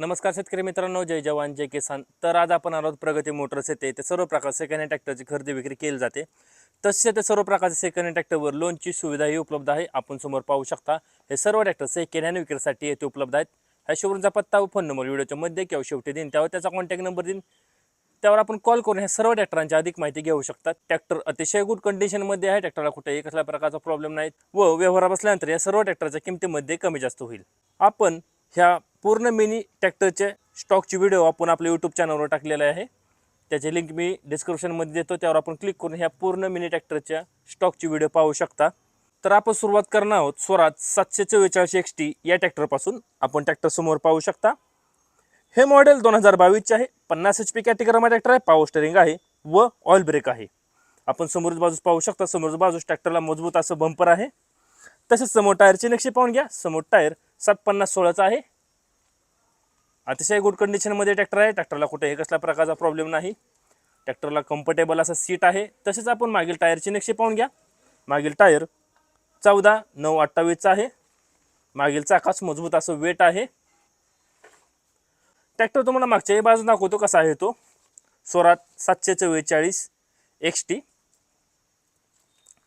नमस्कार शेतकरी मित्रांनो जय जवान जय किसान. तर आज आपण आलो प्रगती मोटर्स येते ते सर्व प्रकार सेकंड हँड ट्रॅक्टरची खरेदी विक्री केली जाते. तसे ते सर्व प्रकारचे सेकंड हँड ट्रॅक्टरवर लोनची सुविधाही उपलब्ध आहे. आपण समोर पाहू शकता हे सर्व ट्रॅक्टर सेकंड हँड विक्रीसाठी येथे उपलब्ध आहेत. ह्या शोरूमचा पत्ता व फोन नंबर व्हिडिओच्या मध्ये किंवा शेवटी देईन. त्यावर त्याचा कॉन्टॅक्ट नंबर देईन. त्यावर आपण कॉल करून ह्या सर्व ट्रॅक्टरांची अधिक माहिती घेऊ शकतात ट्रॅक्टर अतिशय गुड कंडिशनमध्ये आहे. ट्रॅक्टरला कुठेही कसल्या प्रकारचा प्रॉब्लेम नाही. व व्यवहार बसल्यानंतर या सर्व ट्रॅक्टरच्या किमतीमध्ये कमी जास्त होईल. आपण ह्या पूर्ण मिनी ट्रॅक्टरचे स्टॉकची व्हिडिओ आपण आपल्या यूट्यूब चॅनलवर टाकलेला आहे. त्याची लिंक मी डिस्क्रिप्शनमध्ये देतो त्यावर आपण क्लिक करून ह्या पूर्ण मिनी ट्रॅक्टरच्या स्टॉकची व्हिडिओ पाहू शकता. तर आपण सुरुवात करणार आहोत स्वराज सातशे चव्वेचाळीस एक्स टी या ट्रॅक्टरपासून. आपण ट्रॅक्टर समोर पाहू शकता. हे मॉडेल दोन हजार बावीसचे आहे. पन्नास एच पी कॅटेगरीमध्ये ट्रॅक्टर आहे. पावर स्टेरिंग आहे व ऑइल ब्रेक आहे. आपण समोरच बाजूस पाहू शकता. समोरच बाजूस ट्रॅक्टरला मजबूत असं बंपर आहे. तसेच समोर टायरचे नक्षी पाहून घ्या. समोर टायर सात पन्नास सोळाचा आहे. अतिशय गुड कंडिशनमध्ये ट्रॅक्टर आहे. ट्रॅक्टरला कुठेही कसल्या प्रकारचा प्रॉब्लेम नाही. ट्रॅक्टरला कम्फर्टेबल असं सीट आहे. तसेच आपण मागील टायरची नक्षी पाहून घ्या. मागील टायर चौदा नऊ अठ्ठावीसचा आहे. मागील चाकाच मजबूत असं वेट आहे. ट्रॅक्टर तुम्हाला मागच्याही बाजू दाखवतो कसा आहे तो. स्वरात सातशे चव्वेचाळीस एक्स टी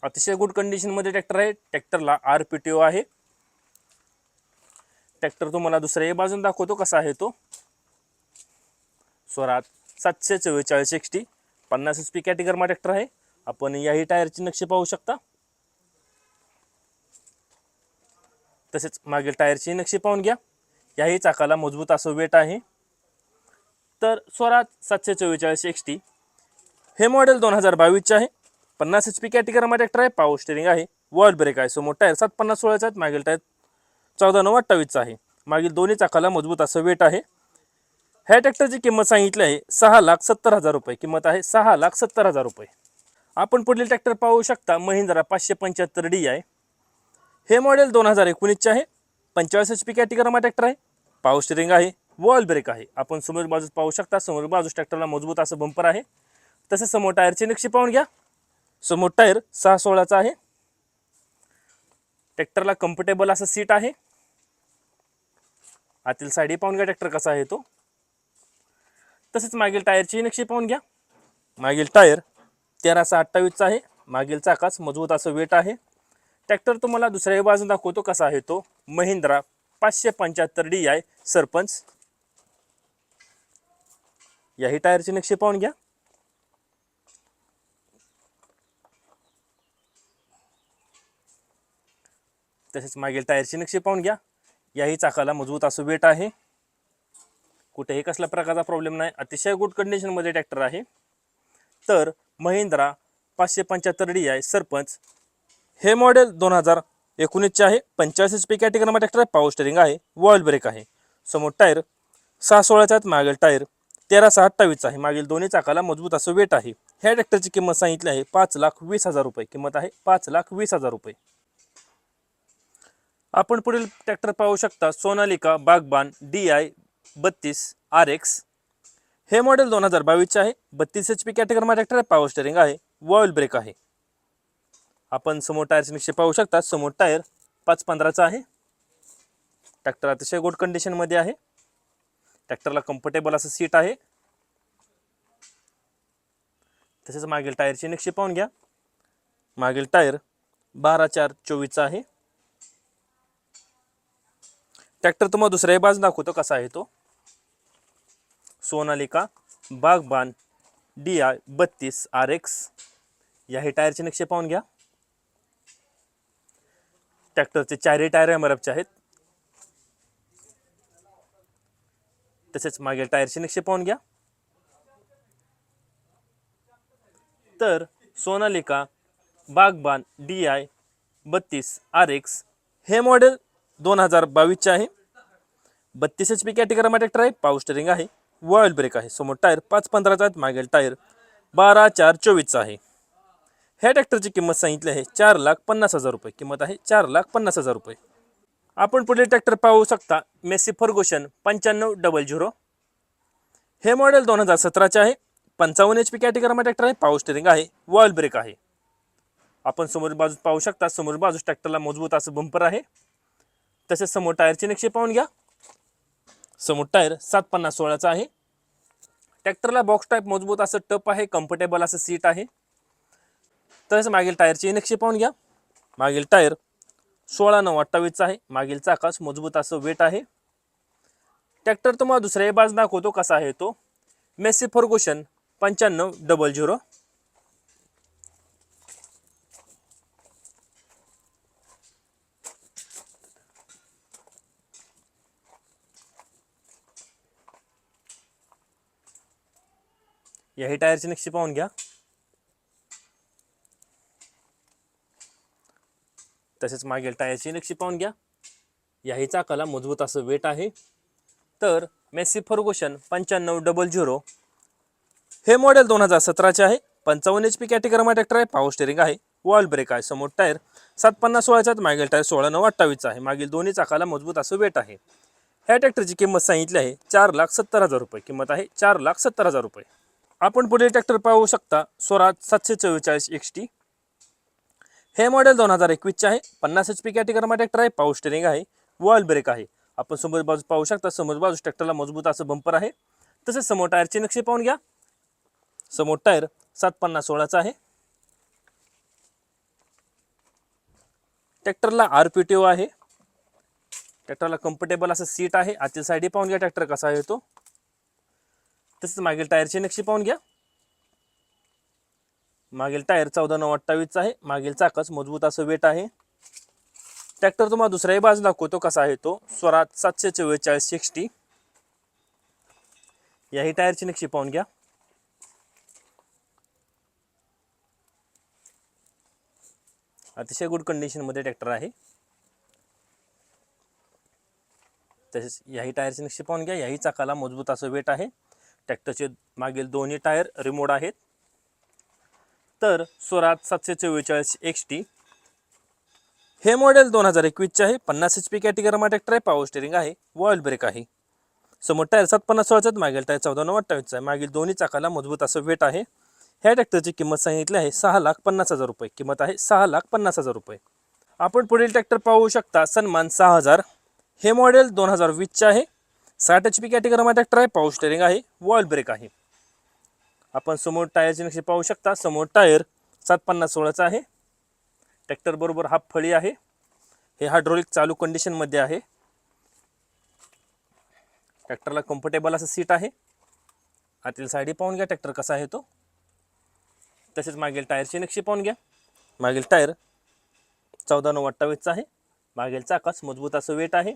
अतिशय गुड कंडिशनमध्ये ट्रॅक्टर आहे. ट्रॅक्टरला आर पी टी ओ आहे. ट्रॅक्टर तुम्हाला दुसऱ्याही बाजून दाखवतो कसा आहे तो. स्वरात सातशे चव्वेचाळीस एक्स टी पन्नास एच पी कॅटेगरमा ट्रॅक्टर आहे. आपण याही टायरची नक्षी पाहू शकता. तसेच मागील टायरची नक्षी पाहून घ्या. याही चाकाला मजबूत असं वेट आहे. तर स्वराज सातशे चव्वेचाळीस एक्स टी हे मॉडेल दोन हजार बावीसचे आहे. पन्नास एच पी कॅटेगरमा ट्रॅक्टर आहे. पावर स्टेरिंग आहे. वॉल ब्रेक आहे. समोर टायर सात पन्नास सोळाचा आहेत. मागील टायर चौदा नऊ अठ्ठावीसचा आहे. मागील दोन्ही चाकाला मजबूत असं वेट आहे. ह्या ट्रॅक्टरची किंमत सांगितली आहे सहा लाख सत्तर हजार रुपये. किंमत आहे सहा लाख सत्तर हजार रुपये. आपण पुढील ट्रॅक्टर पाहू शकता महिंद्रा पाचशे पंच्याहत्तर डी आहे. हे मॉडेल दोन हजार एकोणीसचे आहे. पंचेचाळीस एच पी कॅटेगरमा ट्रॅक्टर आहे. पाऊस स्टिरिंग आहे. वॉल ब्रेक आहे. आपण समोर बाजूस पाहू शकता समोर बाजूस ट्रॅक्टरला मजबूत असं बंपर आहे. तसेच समोर टायरची नक्षी पाहून घ्या. समोर टायर सहा सोळाचा आहे. ट्रॅक्टरला कम्फर्टेबल असं सीट आहे. आतील साडी पाहून घ्या ट्रॅक्टर कसा आहे तो. तसेच मागील टायरची नक्षी पाहून घ्या. मागील टायर तेराशे अठ्ठावीसचा आहे. मागील चाकाच मजबूत असं वेट आहे. ट्रॅक्टर तुम्हाला दुसऱ्याही बाजून दाखवतो कसा आहे तो. महिंद्रा पाचशे पंच्याहत्तर डी आय सरपंच. याही टायरची नक्षी पाहून घ्या. तसेच मागील टायरची नक्षी पाहून घ्या. याही चाकाला मजबूत असं वेट आहे. कुठेही कसल्या प्रकारचा प्रॉब्लेम नाही. अतिशय गुड कंडिशनमध्ये ट्रॅक्टर आहे. तर महिंद्रा पाचशे पंच्याहत्तर डी आय सरपंच हे मॉडेल दोन हजार एकोणीसचे आहे. पंचेचाळीस एच पी कॅटेगरीमध्ये ट्रॅक्टर आहे पॉवर स्टेरिंग आहे. वॉल ब्रेक आहे. समोर टायर सहा सोळाचा आहेत मागील टायर तेरा सहा अठ्ठावीसचा आहे. मागील दोन्ही चाकाला मजबूत असं वेट आहे. ह्या ट्रॅक्टरची किंमत सांगितली आहे. पाच लाख वीस हजार रुपये. किंमत आहे पाच लाख वीस हजार रुपये. आपण पुढील ट्रॅक्टर पाहू शकता. सोनालिका बागबान डी आय बत्तीस आर एक्स हे मॉडेल दोन हजार बावीसचे आहे. बत्तीस एच पी कॅटेगरीमध्ये ट्रॅक्टर आहे. पॉवर स्टेरिंग आहे. वॉईल ब्रेक आहे. आपण समोर टायरचे निक्षेप पाहू शकता. समोर टायर पाच पंधराचा आहे. ट्रॅक्टर अतिशय गुड कंडिशनमध्ये आहे. ट्रॅक्टरला कम्फर्टेबल असं सीट आहे. तसेच मागील टायरची निक्षेप पाहून घ्या. मागील टायर बारा चार चोवीसचा आहे. ट्रॅक्टर तुम्हाला दुसऱ्याही बाज दाखवतो कसा आहे तो. सोनालिका बागबान डी आय बत्तीस आर एक्स. याही टायरचे नक्षे पाहून घ्या. ट्रॅक्टरचे चारही टायर एम आहेत. तसेच मागील टायरचे नक्षे पाहून घ्या. तर सोनालिका बागबान डी आय बत्तीस आर एक्स हे मॉडेल दोन हजार बावीसचे आहे. बत्तीस एच पी कॅटेगरीमध्ये ट्रॅक्टर आहे पाव स्टेरिंग आहे. वॉइल ब्रेक आहे. समोर टायर पाच पंधराचा आहेत मागील टायर बारा चार चोवीसचा आहे. ह्या ट्रॅक्टरची किंमत सांगितली आहे चार लाख पन्नास हजार रुपये. किंमत आहे चार लाख पन्नास हजार रुपये. आपण पुढील ट्रॅक्टर पाहू शकता मेसी फर्गोशन पंच्याण्णव डबल झिरो हे मॉडेल दोन हजार सतराचे आहे. पंचावन्न एच पी कॅटेगरीमध्ये ट्रॅक्टर आहे पाव स्टेरिंग आहे वॉइल ब्रेक आहे. आपण समोर बाजूस पाहू शकता समोर बाजूस ट्रॅक्टरला मजबूत असं बंपर आहे. तसेच समोर टायरची नक्षे पाहून घ्या. समोर टायर सात पन्नास सोळाचा आहे. ट्रॅक्टरला बॉक्स टाईप मजबूत असं टप आहे कम्फर्टेबल असं सीट आहे. तसेच मागील टायरचे नक्षे पाहून घ्या. मागील टायर सोळा नऊ अठ्ठावीसचा आहे. मागील चाकास मजबूत असं वेट आहे. ट्रॅक्टर तुम्हाला दुसऱ्या बाज दाखवतो कसा आहे तो. मेसी फर्गुशन पंच्याण्णव डबल झिरो याही टायरची नक्षी पाहून घ्या. तसेच मागील टायरची नक्षी पाहून घ्या. याही चाकाला मजबूत असं वेट आहे. तर मेसी फर्गोशन पंच्याण्णव डबल झिरो हे मॉडेल दोन हजार सतराचे आहे. पंचावन्न एच पी कॅटेगरमा ट्रॅक्टर आहे. पावर स्टेरिंग आहे. वॉल ब्रेक आहे. समोर टायर सात पन्नास सोळाचा मागील टायर सोळा नऊ अठ्ठावीसचा आहे. मागील दोन्ही चाकाला मजबूत असं वेट आहे. ह्या ट्रॅक्टरची किंमत सांगितली आहे. चार लाख सत्तर हजार रुपये. किंमत आहे चार लाख सत्तर हजार रुपये. आपण पुढील ट्रॅक्टर पाहू शकता स्वराज सातशे चव्वेचाळीस एक्स टी हे मॉडेल दोन हजार एकवीसचे आहे. पन्नास एच पी कॅटेगरीमा ट्रॅक्टर आहे. पॉवर स्टेरिंग आहे. वॉल ब्रेक आहे. आपण समोर बाजू पाहू शकता. समोर बाजू ट्रॅक्टरला मजबूत असं बंपर आहे. तसेच समोर टायरचे नक्षी पाहून घ्या. समोर टायर सात पन्नास सोळाचा आहे. ट्रॅक्टरला आर पी टी ओ आहे. ट्रॅक्टरला कम्फर्टेबल असं सीट आहे. आतील साईडही पाहून घ्या. ट्रॅक्टर कसा आहे तो तसेच मागील टायरची नक्षी पाहून घ्या. मागील टायर चौदा नऊ अठ्ठावीसचा आहे. मागील चाकच मजबूत असं वेट आहे. ट्रॅक्टर तुम्हाला दुसऱ्याही बाजू दाखवतो कसा आहे तो. स्वराज सातशे चव्वेचाळीस सिक्स्टी याही टायरची नक्षी पाहून घ्या. अतिशय गुड कंडिशनमध्ये ट्रॅक्टर आहे. तसेच याही टायरची नक्षी पाहून घ्या. याही चाकाला मजबूत असं वेट आहे. ट्रॅक्टरचे मागील दोन्ही टायर रिमोड आहेत. तर स्वराज सातशे चव्वेचाळीस एक्स टी हे मॉडेल दोन हजार एकवीसचे आहे. पन्नास एच पी कॅटेगरीमा ट्रॅक्टर आहे. पॉवर स्टेरिंग आहे. वॉल ब्रेक आहे. समोर टायर सात पन्नास सोळाचा मागील टायर चौदा नऊ अठ्ठावीसचा आहे. मागील दोन्ही चाकाला मजबूत असं वेट आहे. ह्या ट्रॅक्टरची किंमत सांगितली आहे. सहा लाख पन्नास हजार रुपये. किंमत आहे सहा लाख पन्नास हजार रुपये. आपण पुढील ट्रॅक्टर पाहू शकता. सन्मान सहा हजार. हे मॉडेल दोन हजार वीसचे आहे. साठ एच पी कॅटेगरीमध्ये ट्रॅक्टर आहे पॉवर स्टेरिंग आहे वॉल ब्रेक आहे. आपण समोर टायरची नक्षी पाहू शकता. समोर टायर सात पन्नास सोळाचा आहे. ट्रॅक्टर बरोबर हाफ फळी आहे. हे हायड्रोलिक चालू कंडिशनमध्ये आहे. ट्रॅक्टरला कम्फर्टेबल असं सीट आहे. आतील साईडी पाहून घ्या ट्रॅक्टर कसा आहे तो. तसेच मागील टायरची नक्षी पाहून घ्या. मागील टायर चौदा नऊ अठ्ठावीसचा आहे. मागील चाकास मजबूत असं वेट आहे.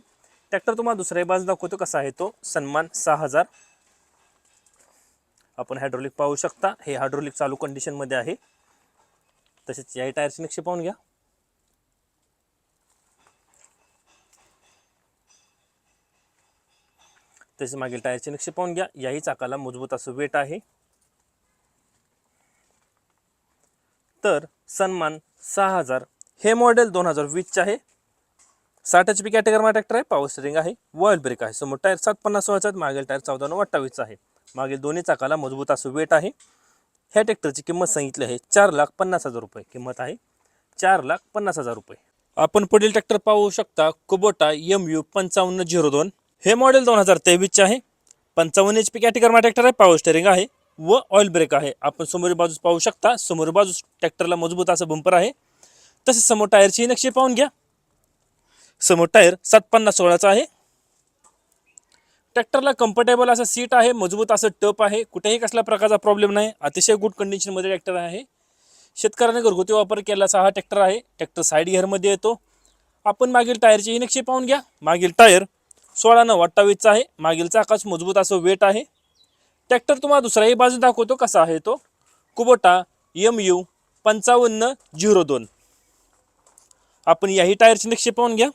ट्रॅक्टर तुम्हाला दुसऱ्या बाजू दाखवतो कसा आहे तो. सन्मान सहा हजार. आपण हायड्रोलिक पाहू शकता. हे हायड्रोलिक चालू कंडिशनमध्ये आहे. तसेच याही टायरची नक्षी पाहून घ्या. तसेच मागील टायरची नक्षी पाहून घ्या. याही चाकाला मजबूत असं वेट आहे. तर सन्मान सहा हजार. हे मॉडेल दोन हजार वीसचे आहे. साठ एच पी कॅटेगरमा ट्रॅक्टर आहे पावर स्टेरिंग आहे वॉईल ब्रेक आहे. समोर टायर सात पन्नास सोळाचा आहे मागील टायर चौदा नऊ अठ्ठावीसचा आहे. मागील दोन्ही चाकाला मजबूत असं वेट आहे. ह्या ट्रॅक्टरची किंमत सांगितली आहे चार लाख पन्नास हजार रुपये. किंमत आहे चार लाख पन्नास हजार रुपये. आपण पुढील ट्रॅक्टर पाहू शकता कुबोटा एम यू पंचावन्न झिरो दोन. हे मॉडेल दोन हजार तेवीसचे आहे. पंचावन्न एच पी कॅटेगरमा ट्रॅक्टर आहे पावर स्टेरिंग आहे व ऑइल ब्रेक आहे. आपण समोर बाजूस पाहू शकता समोर बाजूस ट्रॅक्टरला मजबूत असं बंपर आहे. तसेच समोर टायरची नक्षी पाहून घ्या. समोर टायर सात पन्नास सोळाचा आहे. ट्रॅक्टरला कम्फर्टेबल असं सीट आहे मजबूत असं टप आहे कुठेही कसल्या प्रकारचा प्रॉब्लेम नाही अतिशय गुड कंडिशनमध्ये ट्रॅक्टर आहे. शेतकऱ्याने घरगुती वापर केला असा हा ट्रॅक्टर आहे. ट्रॅक्टर साईड घेअरमध्ये येतो. आपण मागील टायरची ही नक्षी पाहून घ्या. मागील टायर सोळा नऊ अठ्ठावीसचा आहे. मागील चाकाच मजबूत असं वेट आहे. ट्रॅक्टर तुम्हाला दुसराही बाजू दाखवतो कसा आहे तो. कुबोटा एम यू पंचावन्न झिरो दोन. आपण याही टायरची नक्षी पाहून घ्या.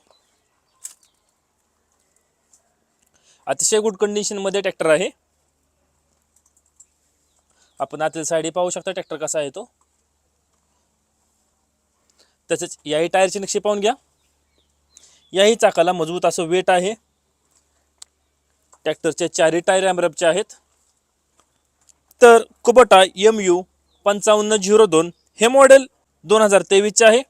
अतिशय गुड कंडिशनमध्ये ट्रॅक्टर आहे. आपण आतील साईडही पाहू शकता ट्रॅक्टर कसा आहे तो. तसेच याही टायरची नक्षी पाहून घ्या. याही चाकाला मजबूत असं वेट आहे. ट्रॅक्टरचे चारही टायर ॲमरबचे आहेत. तर कुबटा एम यू पंचावन्न झिरो दोन हे मॉडेल दोन हजार तेवीसचे आहे.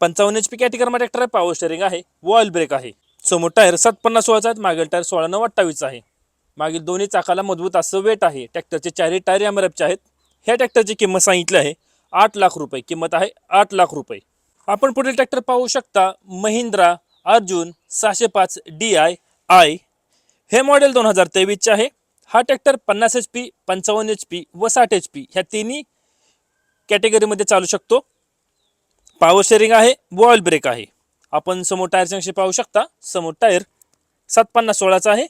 पंचावन्न एच पी कॅटेगरीमा ट्रॅक्टर आहे पॉवर स्टेरिंग आहे वॉल ब्रेक आहे. समोर टायर सात पन्नास सोळाचा आहेत मागील टायर सोळा नऊ अठ्ठावीस आहे. मागील दोन्ही चाकाला मजबूत असं वेट आहे. ट्रॅक्टरचे चारही टायर एम आहेत. ह्या ट्रॅक्टरची किंमत सांगितली आहे. आठ लाख रुपये. किंमत आहे आठ लाख रुपये. आपण पुढील ट्रॅक्टर पाहू शकता. महिंद्रा अर्जुन सहाशे पाच डी आय आय हे मॉडेल दोन हजार तेवीसचे आहे. हा ट्रॅक्टर पन्नास एच पी पंचावन्न एच पी व साठ एच पी ह्या तिन्ही कॅटेगरीमध्ये चालू शकतो. पॉवर शेअरिंग आहे. बॉईल ब्रेक आहे. आपण समोर टायर अंशी पाहू शकता. समोर टायर सात पन्नास सोळाचा आहे.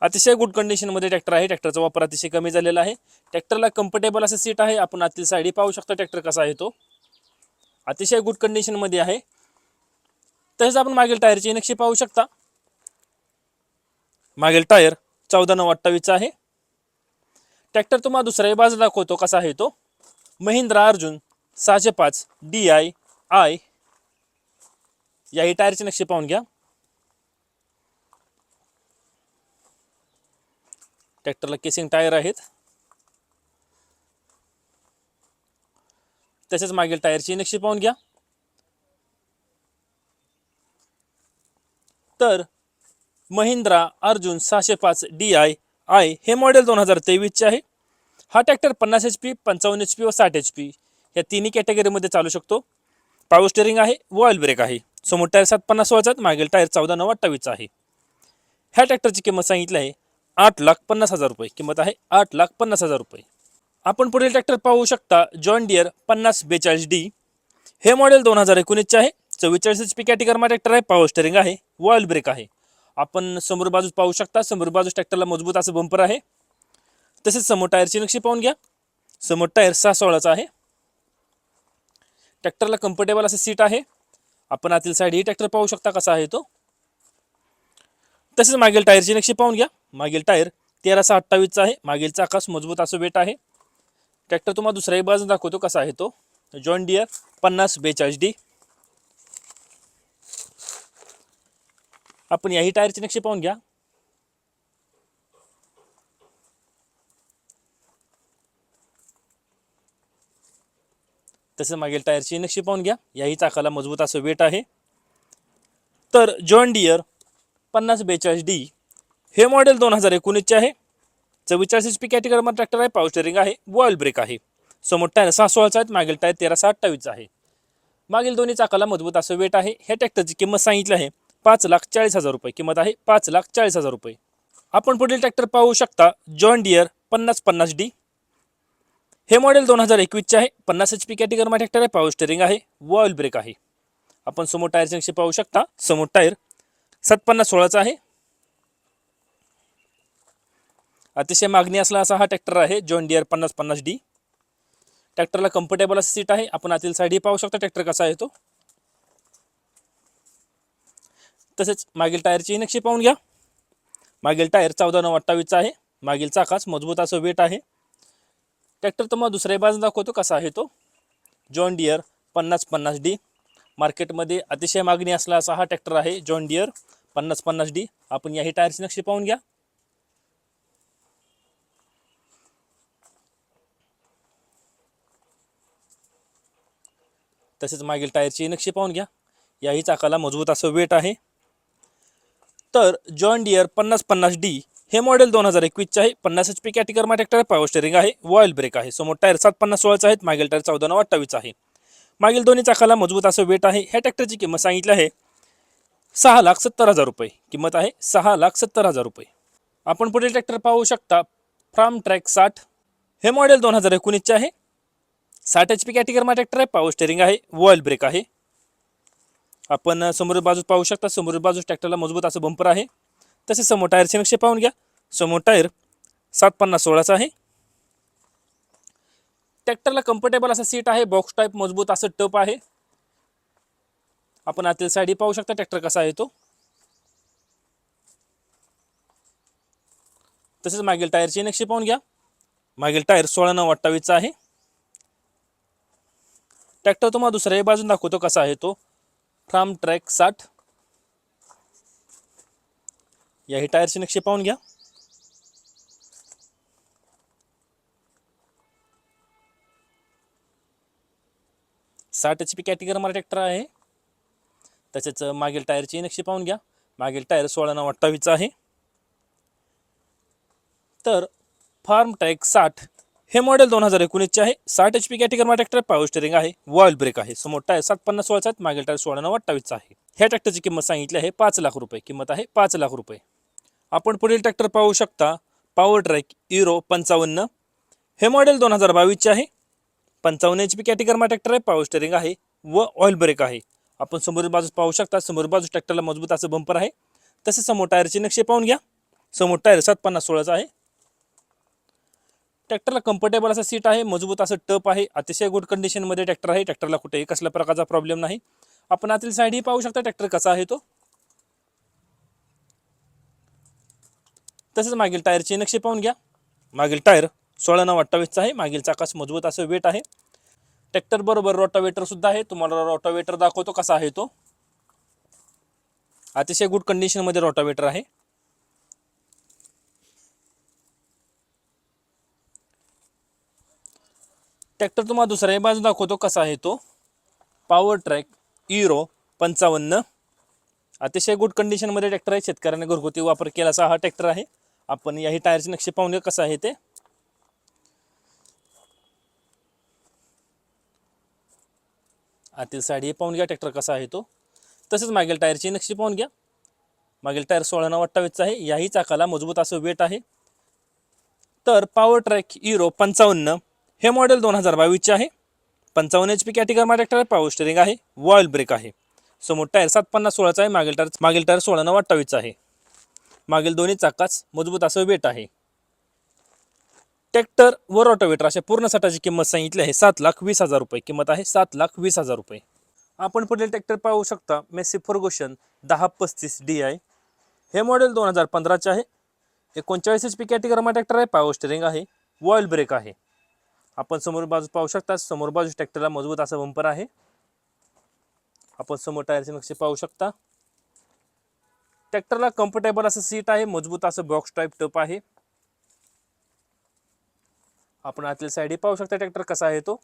अतिशय गुड कंडिशनमध्ये ट्रॅक्टर आहे. ट्रॅक्टरचा वापर अतिशय कमी झालेला आहे. ट्रॅक्टरला कम्फर्टेबल असं सीट आहे. आपण आतील साईडही पाहू शकता ट्रॅक्टर कसा आहे तो. अतिशय गुड कंडिशनमध्ये आहे. तसेच आपण मागील टायरची नक्षी पाहू शकता. मागील टायर चौदा नऊ अठ्ठावीसचा आहे. ट्रॅक्टर तुम्हाला दुसराही बाजू दाखवतो कसा आहे तो. महिंद्रा अर्जुन. सहाशे पाच डी आय आय. याही टायरचे नक्षी पाहून घ्या. ट्रॅक्टरला केसिंग टायर आहेत. तसेच मागील टायरची नक्षी पाहून घ्या. तर महिंद्रा अर्जुन सहाशे पाच डी आय आय हे मॉडेल दोन हजार तेवीसचे आहे. हा ट्रॅक्टर पन्नास एच पी पंचावन्न एच पी व साठ एच पी या तिन्ही कॅटेगरीमध्ये चालू शकतो. पॉवर स्टेअरिंग आहे व ऑइल ब्रेक आहे. समोर टायर सात पन्नास सोळाचा मागील टायर चौदा नऊ अठ्ठावीसचा आहे. ह्या ट्रॅक्टरची किंमत सांगितली आहे आठ लाख पन्नास हजार रुपये. किंमत आहे आठ लाख पन्नास हजार रुपये. आपण पुढील ट्रॅक्टर पाहू शकता जॉन डियर पन्नास बेचाळीस डी हे मॉडेल दोन हजार एकोणीसचे आहे. चव्वेचाळीस एच पी कॅटेगरमा ट्रॅक्टर आहे पॉवर स्टेअरिंग आहे व ऑइल ब्रेक आहे. आपण समोर बाजूस पाहू शकता समोर बाजूस ट्रॅक्टरला मजबूत असं बंपर आहे. तसेच समोर टायरची नक्षी पाहून घ्या. समोर टायर सहा सोळाचा आहे. ट्रॅक्टरला कम्फर्टेबल असं सीट आहे. आपण आतील साईड ही ट्रॅक्टर पाहू शकता कसा आहे तो. तसेच मागील टायरची नक्षी पाहून घ्या. मागील टायर तेराशे अठ्ठावीसचा आहे. मागील चाकास मजबूत असं वेट आहे. ट्रॅक्टर तुम्हाला दुसऱ्याही बाजून दाखवतो कसा आहे तो. जॉन डियर पन्नास बेचाळीस डी आपण याही टायरची नक्षी पाहून घ्या. तसं मागील टायरची नक्षी पाहून घ्या. याही चाकाला मजबूत असं वेट आहे. तर जॉन डियर पन्नास बेचाळीस डी हे मॉडेल दोन हजार एकोणीसचे आहे. चव्वेचाळीस एच पी कॅटेगरीमध्ये ट्रॅक्टर आहे पावस्टरिंग आहे व ब्रेक आहे. समोर टायर सहा सोळाचा आहेत मागील टायर तेरा सहा अठ्ठावीसचा आहे. मागील दोन्ही चाकाला मजबूत असं वेट आहे. ह्या ट्रॅक्टरची किंमत सांगितली आहे. पाच लाख चाळीस हजार रुपये किंमत आहे. पाच लाख चाळीस हजार रुपये. आपण पुढील ट्रॅक्टर पाहू शकता. जॉन डियर पन्नास पन्नास डी. हे मॉडेल दोन हजार एकवीसचे आहे. पन्नास एच पी कॅटेगरीमध्ये ट्रॅक्टर आहे. पॉवर स्टेरिंग आहे. व ऑइल ब्रेक आहे. आपण समोर टायरचे नक्षी पाहू शकता. समोर टायर सात पन्नास सोळाचा आहे. अतिशय मागणी असला असा हा ट्रॅक्टर आहे. जॉन डियर पन्नास पन्नास डी ट्रॅक्टरला कम्फर्टेबल असं सीट आहे. आपण आतील साईडही पाहू शकता ट्रॅक्टर कसा आहे तो. तसेच मागील टायरची नक्षी पाहून घ्या. मागील टायर चौदा नऊ अठ्ठावीसचा आहे. मागील चाकाच मजबूत असं वेट आहे. ट्रॅक्टर तुम्हाला दुसऱ्या बाजून दाखवतो कसा आहे तो. जॉन डियर पन्नास पन्नास डी. मार्केटमध्ये अतिशय मागणी असला असा हा ट्रॅक्टर आहे जॉन डियर पन्नास पन्नास डी. आपण याही टायरची नक्षी पाहून घ्या. तसेच मागील टायरची नक्षी पाहून घ्या. याही चाकाला मजबूत असं वेट आहे. तर जॉन डियर पन्नास पन्नास डी हे मॉडेल दोन हजार एकवीसचे आहे पन्नास एच पी कॅटेगरमा ट्रॅक्टर पॉवर स्टेरिंग आहे. वॉईल ब्रेक आहे. समोर टायर सात पन्नास सोळाचा आहेत. मागील टायर चौदा नऊ अठ्ठावीस आहे. मागील दोन्ही चाकाला मजबूत असं वेट आहे. ह्या ट्रॅक्टरची किंमत सांगितली आहे सहा लाख सत्तर हजार रुपये. किंमत आहे सहा लाख सत्तर हजार रुपये. आपण पुढील ट्रॅक्टर पाहू शकता. फ्राम ट्रॅक साठ. हे मॉडेल दोन हजार एकोणीसचे आहे. साठ एच पी कॅटेगरमा ट्रॅक्टर आहे. पॉवर स्टेरिंग आहे. वॉईल ब्रेक आहे. आपण समोर बाजूस पाहू शकता. समोर बाजूस ट्रॅक्टरला मजबूत असं बंपर आहे. तसेच समोर टायरचे नक्षे पाहून घ्या. समोर टायर सात पन्नास सोळाचा आहे. ट्रॅक्टरला कम्फर्टेबल असं सीट आहे बॉक्स टाईप मजबूत असं टप आहे. आपण आतील साईडही पाहू शकता ट्रॅक्टर कसा आहे तो. तसेच मागील टायरची नक्षी पाहून घ्या. मागील टायर सोळा नऊ अठ्ठावीसचा आहे. ट्रॅक्टर तुम्हाला दुसऱ्याही बाजून दाखवतो कसा आहे तो. फ्राम ट्रॅक साठ. या हे टायरची नक्षी पाहून घ्या. साठ एच पी कॅटेगरीमध्ये ट्रॅक्टर आहे. तसेच मागील टायरची नक्षी पाहून घ्या. मागील टायर सोळा नऊ अठ्ठावीसचा आहे. तर फार्म ट्रॅक साठ हे मॉडेल दोन हजार एकोणीसचे आहे. साठ H P category tractor power steering आहे. वॉइल ब्रेक आहे. समोर टायर सात पन्नास सोळाचा आहेत. मागील टायर सोळा नऊ अठ्ठावीसचा आहे. ह्या ट्रॅक्टरची किंमत सांगितली आहे. पाच लाख रुपये. किंमत आहे पाच लाख रुपये. आपण पुढील ट्रॅक्टर पाहू शकता. पॉवर ट्रॅक इरो पंचावन्न. हे मॉडेल दोन हजार बावीसचे आहे. पंचावन्न एच पी कॅटेगरमा ट्रॅक्टर आहे. पॉवर स्टेरिंग आहे व ऑइल ब्रेक आहे. आपण समोर बाजूस पाहू शकता. समोर बाजूस ट्रॅक्टरला मजबूत असं बंपर आहे. तसेच समोर टायरचे नक्षे पाहून घ्या. समोर टायर सात पन्नास सोळाचा आहे. ट्रॅक्टरला कम्फर्टेबल असं सीट आहे. मजबूत असं टप आहे. अतिशय गुड कंडिशनमध्ये ट्रॅक्टर आहे. ट्रॅक्टरला कुठेही कसल्या प्रकारचा प्रॉब्लेम नाही. आपण आतील साईडही पाहू शकता. ट्रॅक्टर कसा आहे तो? तसेच मागील टायरचे नक्षे पाहून घ्या. मागील टायर सोळा नऊ अठ्ठावीसचा आहे. मागील चाकास मजबूत असं वेट आहे. ट्रॅक्टर बरोबर रोटावेटर सुद्धा आहे. तुम्हाला रोटावेटर दाखवतो कसा आहे तो. अतिशय गुड कंडिशनमध्ये रोटावेटर आहे. ट्रॅक्टर तुम्हाला दुसऱ्याही बाजू दाखवतो कसा आहे तो. पॉवर ट्रॅक इरो पंचावन्न. अतिशय गुड कंडिशनमध्ये ट्रॅक्टर आहे. शेतकऱ्याने घरगुती वापर केलाचा हा ट्रॅक्टर आहे. आपण याही टायरचे नक्षे पाहून घ्या कसं आहे ते. आतील साडी पाहून घ्या ट्रॅक्टर कसा आहे तो. तसेच मागील टायरची नक्षी पाहून घ्या. मागील टायर सोळा नऊ अठ्ठावीसचा आहे. याही चाकाला मजबूत असं वेट आहे. तर पॉवर ट्रॅक इरो पंचावन्न. हे मॉडेल दोन हजार बावीसचे आहे. पंचावन्न एच पी कॅटेगरमा ट्रॅक्टर आहे. पॉवर स्टेरिंग आहे. वॉइल ब्रेक आहे. समोर टायर सात पन्नास सोळाचा आहे. मागील टायर मागील टायर सोळा नऊ अठ्ठावीसचा आहे. मागील दोन्ही चाकाच मजबूत असं वेट आहे. ट्रॅक्टर व रोटोवेटर अशा पूर्ण साठाची किंमत सांगितली आहे. सात लाख वीस हजार रुपये. किंमत आहे सात लाख वीस हजार रुपये. आपण पुढील ट्रॅक्टर पाहू शकता. मेसी फर्गोशन दहा पस्तीस डी आय. हे मॉडेल दोन हजार पंधराचे आहे. एकोणचाळीस एच पी कॅटेगरमा ट्रॅक्टर आहे. पावर स्टेरिंग आहे. वॉईल ब्रेक आहे. आपण समोर बाजू पाहू शकता. समोर बाजू ट्रॅक्टरला मजबूत असा बंपर आहे. आपण समोर टायरचे नक्षे पाहू शकता. ट्रॅक्टरला कम्फर्टेबल असं सीट आहे मजबूत असं बॉक्स टाईप टप आहे. आपण आतल्या साईडही पाहू शकता ट्रॅक्टर कसा आहे तो.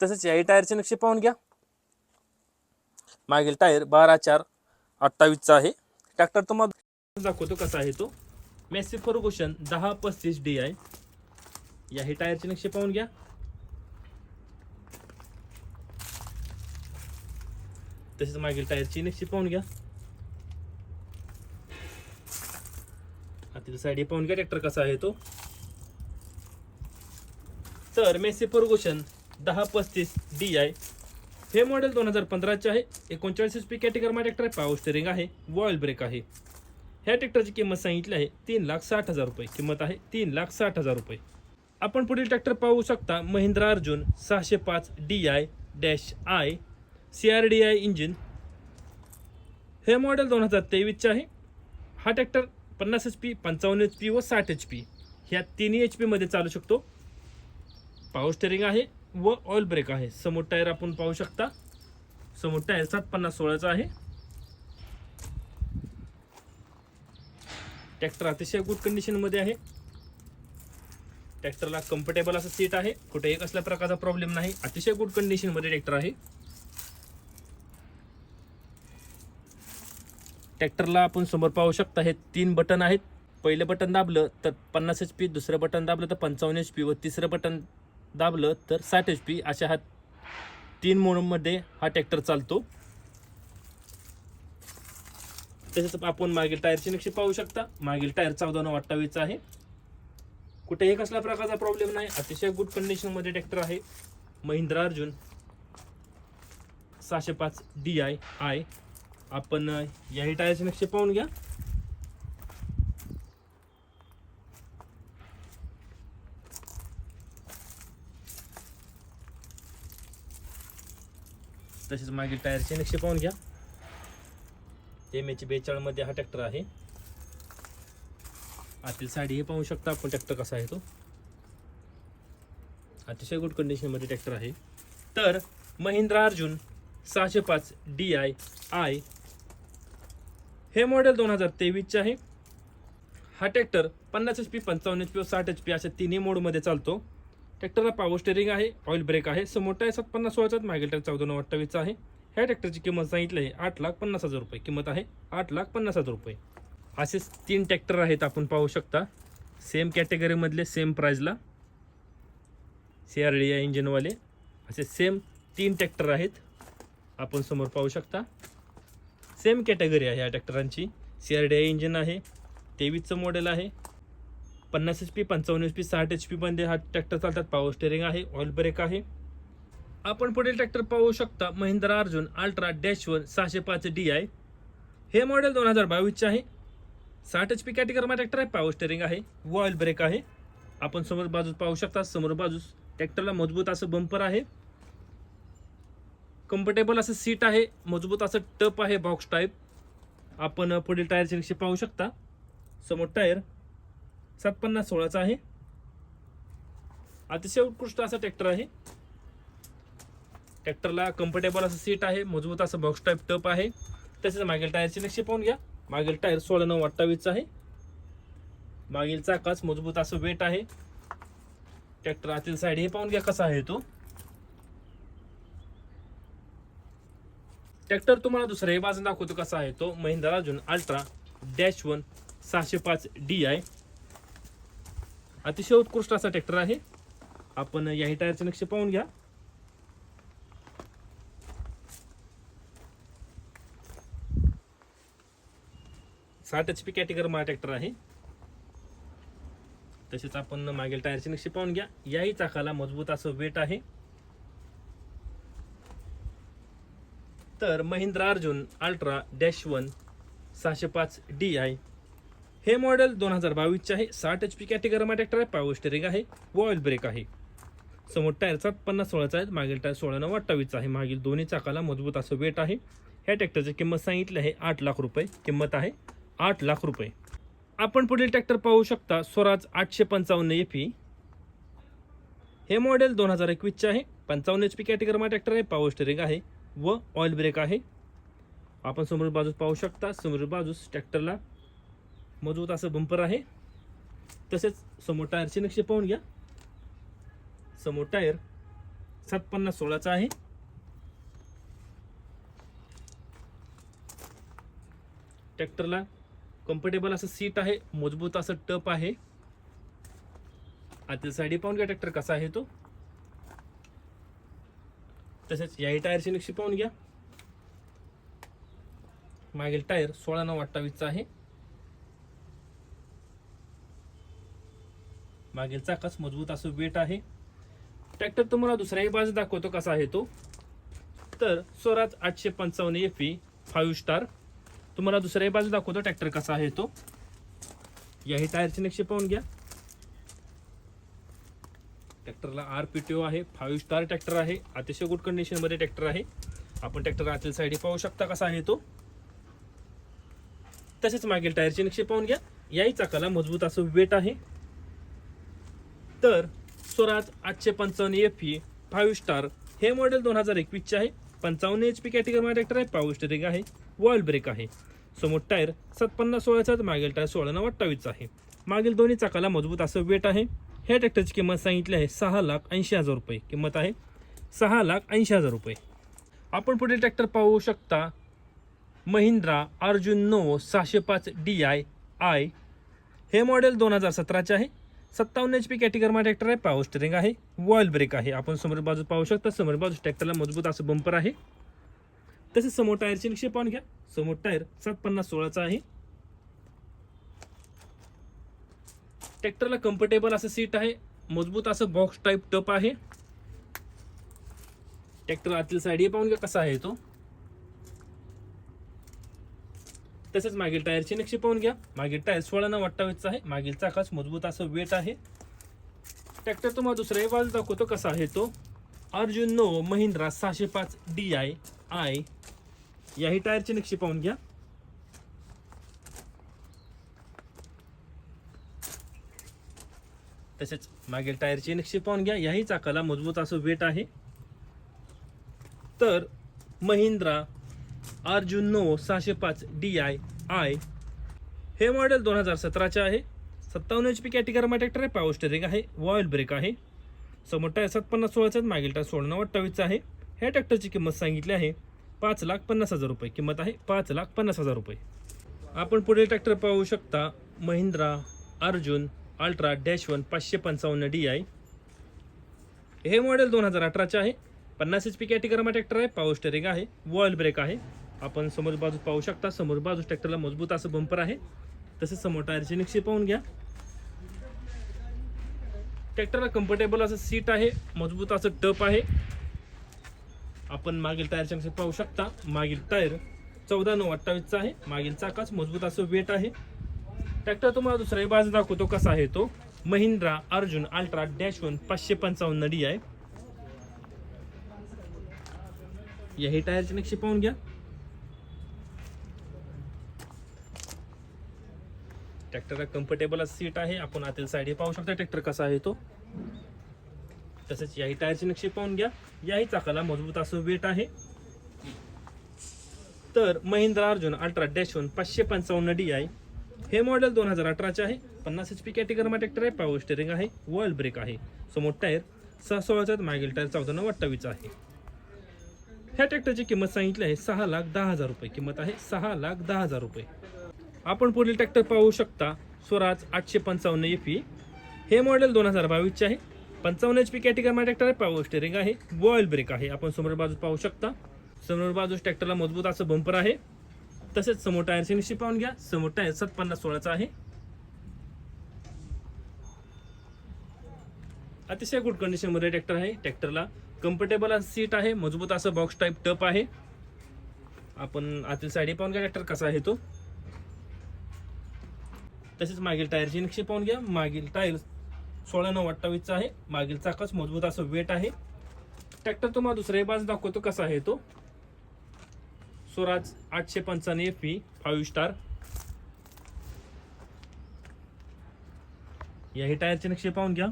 तसेच याही टायरचे नक्षी पाहून घ्या. मागील टायर बारा चार अठ्ठावीसचा आहे. ट्रॅक्टर तुम्हाला दाखवतो कसा आहे तो. मेसी फर्गोशन दहा पस्तीस डी आहे. याही टायरचे नक्षी पाहून घ्या. तसेच मागील टायरची नक्षी पाहून घ्या. आतील साईड पाहून घ्या ट्रॅक्टर कसा आहे तो. तर मेसी फर्गुशन दहा पस्तीस डी आय हे मॉडेल दोन हजार पंधराचे आहे. एकोणचाळीस एच पी कॅटेगरमा ट्रॅक्टर आहे. पावर स्टेरिंग आहे. वॉईल ब्रेक आहे. ह्या ट्रॅक्टरची किंमत सांगितली आहे. तीन लाख साठ हजार रुपये. किंमत आहे तीन लाख साठ हजार रुपये. आपण पुढील ट्रॅक्टर पाहू शकता. महिंद्रा अर्जुन सहाशे पाच D I dash I C R D I engine हे मॉडेल दोन हजार तेवीसचे आहे. हा ट्रॅक्टर पन्नास एच पी पंचावन्न एच पी व साठ एच पी ह्या तिन्ही एच पीमध्ये चालू शकतो. पावर स्टेरिंग आहे व ऑइल ब्रेक आहे. समोर टायर आपण पाहू शकता. समोर टायर सात पन्नास सोळाचा आहे. ट्रॅक्टर अतिशय गुड कंडिशनमध्ये आहे. ट्रॅक्टरला कम्फर्टेबल असं सीट आहे. कुठेही असल्या प्रकारचा प्रॉब्लेम नाही. अतिशय गुड कंडिशनमध्ये ट्रॅक्टर आहे. ट्रॅक्टरला आपण समोर पाहू शकता हे तीन बटन आहेत. पहिलं बटन दाबलं तर पन्नास एच पी दुसरं बटन दाबलं तर पंचावन्न एच पी व तिसरं बटन दाबलं तर साठ एच पी अशा हा तीन मोडमध्ये हा ट्रॅक्टर चालतो. तसेच आपण मागील टायरची नक्षी पाहू शकता. मागील टायर चौदा नऊ अठ्ठावीसचा आहे. कुठेही कसल्या प्रकारचा प्रॉब्लेम नाही. अतिशय गुड कंडिशनमध्ये ट्रॅक्टर आहे. महिंद्रा अर्जुन सहाशे पाच डी आय आय आपण याही टायरचे नक्षे पाहून घ्या. तसेच मागील टायरचे नक्षे पाहून घ्या. एम एच बेचाळमध्ये हा ट्रॅक्टर आहे. आतील साडी हे पाहू शकता आपण ट्रॅक्टर कसा आहे तो. अतिशय गुड कंडिशनमध्ये ट्रॅक्टर आहे. तर महिंद्रा अर्जुन सहाशे पाच डी आय आय हे मॉडेल दोन हजार तेवीसचे आहे. हा ट्रॅक्टर पन्नास एच पी पंचावन्न एच पी व साठ एच पी अशा तिन्ही मोडमध्ये चालतो. ट्रॅक्टरला पॉवर स्टेरिंग आहे ऑइल ब्रेक आहे समोर टायर सात पन्नास सोळाचा मागील टायर चौदा नऊ अठ्ठावीसचा आहे. ह्या ट्रॅक्टरची किंमत सांगितली आहे आठ लाख पन्नास हजार रुपये. किंमत आहे आठ लाख पन्नास हजार रुपये. असेच तीन ट्रॅक्टर आहेत आपण पाहू शकता. सेम कॅटेगरीमधले सेम प्राईजला सी आर डी या इंजिनवाले असे सेम तीन ट्रॅक्टर आहेत. आपण समोर पाहू शकता. सेम कॅटेगरी आहे या ट्रॅक्टरांची. C R D I engine आहे तेवीसचं मॉडेल आहे. पन्नास एच पी पंचावन्न एच पी साठ एच पीमध्ये हा ट्रॅक्टर चालतात. पॉवर स्टेरिंग आहे ऑइल ब्रेक आहे. आपण पुढील ट्रॅक्टर पाहू शकता Mahindra Arjun ultra dash one सहाशे पाच डी आय हे मॉडेल दोन हजार बावीसचे आहे. साठ एच पी कॅटेगरीमा ट्रॅक्टर आहे पॉवर स्टेरिंग आहे व ऑइल ब्रेक आहे. आपण समोर बाजूस पाहू शकता समोर बाजूस ट्रॅक्टरला मजबूत असं बंपर आहे. कम्फर्टेबल असं सीट आहे मजबूत असं टप आहे बॉक्स टाईप आपण पुढील टायरचे रिक्षे पाहू शकता. समोर टायर सात पन्नास सोळाचा आहे. अतिशय उत्कृष्ट असा ट्रॅक्टर आहे. ट्रॅक्टरला कम्फर्टेबल असं सीट आहे मजबूत असं बॉक्स टाईप टप आहे. तसेच मागील टायरचे नक्षे पाहून घ्या. मागील टायर सोळा नऊ अठ्ठावीसचा आहे. मागील चाकाच मजबूत असं वेट आहे. ट्रॅक्टर आतील साईड हे पाहून घ्या कसा आहे तो. ट्रॅक्टर तुम्हाला दुसऱ्या हे बाजून दाखवतो कसा आहे तो. Mahindra Arjun ultra dash one सहाशे पाच डी आय. अतिशय उत्कृष्ट असा ट्रॅक्टर आहे. आपण याही टायरचे नक्षे पाहून घ्या. साठ एच पी कॅटेगरी मा ट्रॅक्टर आहे. तसेच आपण मागील टायरचे नक्षे पाहून घ्या. याही चाकाला मजबूत असं वेट आहे. तर Mahindra Arjun ultra dash one सहाशे पाच डी आय. हे मॉडेल दोन हजार बावीसचे आहे साठ एच पी कॅटेगरीमा ट्रॅक्टर आहे. पावर स्टेरिंग आहे. ऑइल ब्रेक आहे. समोर टायरचा पन्नास सोळाचा आहे. मागील टायर सोळा नऊ अठ्ठावीसचा आहे. मागील दोन्ही चाकाला मजबूत असं वेट आहे. ह्या ट्रॅक्टरची किंमत सांगितली आहे. आठ लाख रुपये. किंमत आहे आठ लाख रुपये. आपण पुढील ट्रॅक्टर पाहू शकता. स्वराज आठशे पंचावन्न एफ हे मॉडेल दोन हजार एकवीसचे आहे. पंचावन्न एच पी कॅटेगरीमा ट्रॅक्टर आहे. पावर स्टेरिंग आहे. व ऑइल ब्रेक आहे. आपण समोर बाजूस पाहू शकता समोर बाजूस ट्रॅक्टरला मजबूत असं बंपर आहे. तसेच समोर टायरचे नक्षे पाहून घ्या. समोर टायर सात पन्नास सोळाचा आहे. ट्रॅक्टरला कम्फर्टेबल असं सीट आहे मजबूत असं टप आहे. आतील साईडी पाहून घ्या ट्रॅक्टर कसा आहे तो. तसेच याही टायरची नक्षी पाहून घ्या. मागील टायर सोळा नऊ अठ्ठावीसचा आहे. मागील चाकाच मजबूत असं वेट आहे. ट्रॅक्टर तुम्हाला दुसऱ्याही बाजू दाखवतो कसा आहे तो. तर स्वराज आठशे पंचावन्न एफ ई फाईव्ह स्टार तुम्हाला दुसऱ्याही बाजू दाखवतो ट्रॅक्टर कसा आहे तो. याही टायरचे नक्षी पाहून घ्या. ट्रॅक्टरला आर पी टी ओ आहे फाईव्ह स्टार ट्रॅक्टर आहे अतिशय गुड कंडिशनमध्ये ट्रॅक्टर आहे. आपण ट्रॅक्टर आतील साईड पाहू शकता कसा आहे तो. तसेच मागील टायरचे नक्षे पाहून घ्या. याही चाकाला मजबूत असं वेट आहे. तर स्वराज आठशे पंचावन्न एफ ई फाईव्ह स्टार हे मॉडेल दोन हजार एकवीसचे आहे. पंचावन्न एच पी कॅटेगरीमध्ये ट्रॅक्टर आहे पॉवर स्टेरिंग आहे वॉल ब्रेक आहे. समोर टायर सात सोळाचा मागील टायर सोळा नऊ अठ्ठावीसचा आहे. मागील दोन्ही चाकाला मजबूत असं वेट आहे. ह्या ट्रॅक्टरची किंमत सांगितली आहे सहा लाख ऐंशी हजार रुपये. किंमत आहे सहा लाख ऐंशी हजार रुपये. आपण पुढील ट्रॅक्टर पाहू शकता महिंद्रा अर्जुन नोवो सहाशे पाच डी आय आय हे मॉडेल दोन हजार सतराचे आहे. सत्तावन्न एच पी कॅटेगरमा ट्रॅक्टर आहे. पावर स्टेरिंग आहे. वॉईल ब्रेक आहे. आपण समोर बाजू पाहू शकता. समोर बाजू ट्रॅक्टरला मजबूत असं बंपर आहे. तसेच समोर टायरचे निक्षेप पाहून घ्या. समोर टायर सात पन्नास सोळाचा आहे. ट्रॅक्टरला कम्फर्टेबल असं सीट आहे. मजबूत असं बॉक्स टाईप टप आहे. ट्रॅक्टर आतील साईड पाहून घ्या कसा आहे तो. तसेच मागील टायरचे नक्षी पाहून घ्या. मागील टायर सोळा नऊ अठ्ठावीसचा आहे. मागील चाकाच मजबूत असं वेट आहे. ट्रॅक्टर तुम्हाला दुसऱ्याही बाजू दाखवतो कसा आहे तो. अर्जुन नो महिंद्रा सहाशे पाच डी आय आय याही टायरचे नक्षी पाहून घ्या. तसेच मागील टायरची नक्षी पाहून घ्या. याही चाकाला मजबूत असं वेट आहे. तर महिंद्रा अर्जुन नो सहाशे पाच डी आय आय हे मॉडेल दोन हजार सतराचे आहे. सत्तावन्न एच पी कॅटेगरीमा ट्रॅक्टर आहे. पॉवर स्टेरिंग आहे. वॉईल ब्रेक आहे. समोर टायर सात पन्नास सोळाचा मागील टायर सोळा नऊ अठ्ठावीसचा आहे. ह्या ट्रॅक्टरची किंमत सांगितली आहे. पाच लाख पन्नास हजार रुपये. किंमत आहे पाच लाख पन्नास हजार रुपये. आपण पुढील ट्रॅक्टर पाहू शकता. Mahindra Arjun ultra dash one पाचशे पंचावन्न डी आय. हे मॉडेल दोन हजार अठराचे आहे. पन्नास एच पी कॅटेगरमा ट्रॅक्टर आहे पॉवर स्टेरिंग आहे वॉल ब्रेक आहे. आपण समोर बाजू पाहू शकता समोर बाजू ट्रॅक्टरला मजबूत असं बंपर आहे. तसेच समोर टायरची निक्षे पाहून घ्या. ट्रॅक्टरला कम्फर्टेबल असं सीट आहे मजबूत असं टप आहे. आपण मागील टायरच्या निक्षे पाहू शकता. मागील टायर चौदा नऊ अठ्ठावीसचा आहे. मागील चाकाच मजबूत असं वेट आहे. ट्रॅक्टर तुम्हाला दुसऱ्या बाजू दाखवतो कसा आहे तो. Mahindra Arjun ultra dash one पाचशे पंचावन्न डी आहे याही टायरचे नक्षी पाहून घ्या. ट्रॅक्टरला कम्फर्टेबल सीट आहे. आपण आतील साईड पाहू शकता ट्रॅक्टर कसा आहे तो. तसेच याही टायरचे नक्षी पाहून घ्या. याही चाकाला मजबूत असं वेट आहे. तर Mahindra Arjun ultra dash one पाचशे पंचावन्न डी आहे हे मॉडेल दोन हजार अठराचे आहे. पन्नास एच पी कॅटेगरमा ट्रॅक्टर आहे पॉवर स्टेरिंग आहे वर्ल्ड ब्रेक आहे. समोर टायर सहा सोळाचा मागील टायर चौदा नऊ अठ्ठावीसचा आहे. ह्या ट्रॅक्टरची किंमत सांगितली आहे सहा लाख दहा हजार रुपये. किंमत आहे सहा लाख दहा हजार रुपये. आपण पुढील ट्रॅक्टर पाहू शकता स्वराज आठशे पंचावन्न एफ हे मॉडेल दोन हजार बावीसचे आहे. पंचावन्न एच पी कॅटेगरमा ट्रॅक्टर आहे पॉवर स्टेरिंग आहे वॉइल ब्रेक आहे. आपण समोर बाजू पाहू शकता. समोर बाजूस ट्रॅक्टरला मजबूत असं बंपर आहे. तसेच समोर टायरची निश्चित पाहून घ्या. समोर टायर सात पन्नास सोळाचा आहे. अतिशय गुड कंडिशनमध्ये ट्रॅक्टर आहे. ट्रॅक्टरला कम्फर्टेबल सीट आहे. मजबूत असं बॉक्स टाईप टप आहे. आपण आतील साईड पाहून घ्या. ट्रॅक्टर कसा आहे तो. तसेच मागील टायरची निक्षे पाहून घ्या. मागील टायर सोळा नऊ अठ्ठावीसचा आहे. मागील चाकच मजबूत असं वेट आहे. ट्रॅक्टर तुम्हाला दुसऱ्या बाजू दाखवतो कसा आहे तो. स्वराज आठशे पंचावन्न एफ पी फाईव्ह स्टार याही टायरचे नक्षे पाहून घ्या.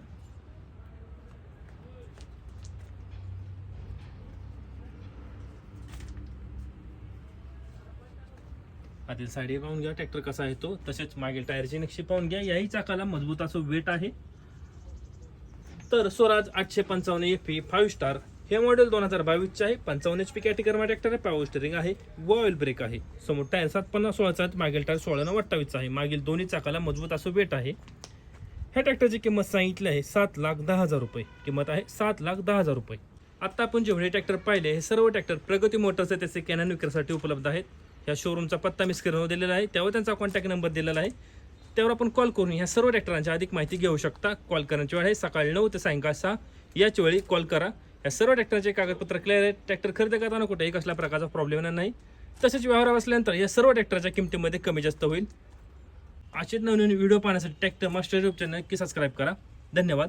आतील साडी पाहून घ्या ट्रॅक्टर कसा आहे तो. तसेच मागील टायरची नक्षी पाहून घ्या. याही चाकाला मजबूत असं वेट आहे. तर स्वराज आठशे पंचावन्न एफ पी फाईव्ह स्टार हे मॉडेल दोन हजार बावीसचे आहे. पंचावन्न एच पी कॅटेगरमा ट्रॅक्टर आहे पॉवर स्टेरिंग आहे. व ऑइल ब्रेक आहे. समोर टायर सात पन्नास सोळाचा आहेत. मागील टायर सोळा नऊ अठ्ठावीसचा आहे. मागील दोन्ही चाकाला मजबूत असं वेट आहे. ह्या ट्रॅक्टरची किंमत सांगितली आहे. सात लाख दहा हजार रुपये. किंमत आहे सात लाख दहा हजार रुपये. आत्ता आपण जेवढे ट्रॅक्टर पाहिले हे सर्व ट्रॅक्टर प्रगती मोटर्सचे त्याचे कॅनन विक्रीसाठी उपलब्ध आहेत. या शोरूमचा पत्ता मी स्क्रीनवर दिलेला आहे. त्यावर त्यांचा कॉन्टॅक्ट नंबर दिलेला आहे. त्यावर आपण कॉल करून ह्या सर्व ट्रॅक्टरांची अधिक माहिती घेऊ शकता. कॉल करण्याची वेळ आहे. सकाळी नऊ ते सायंकाळ सहा. याच वेळी कॉल करा. या सर्व ट्रॅक्टरचे कागदपत्र क्लिअर आहेत. ट्रॅक्टर खरेदी करताना कुठेही कसल्या प्रकारचा प्रॉब्लेम येणार नाही. तसेच व्यवहार असल्यानंतर या सर्व ट्रॅक्टरच्या किमतीमध्ये कमी जास्त होईल. असेच नवीन व्हिडिओ पाहण्यासाठी ट्रॅक्टर मास्टर यूट्यूब चॅनल नक्की सबस्क्राईब करा. धन्यवाद.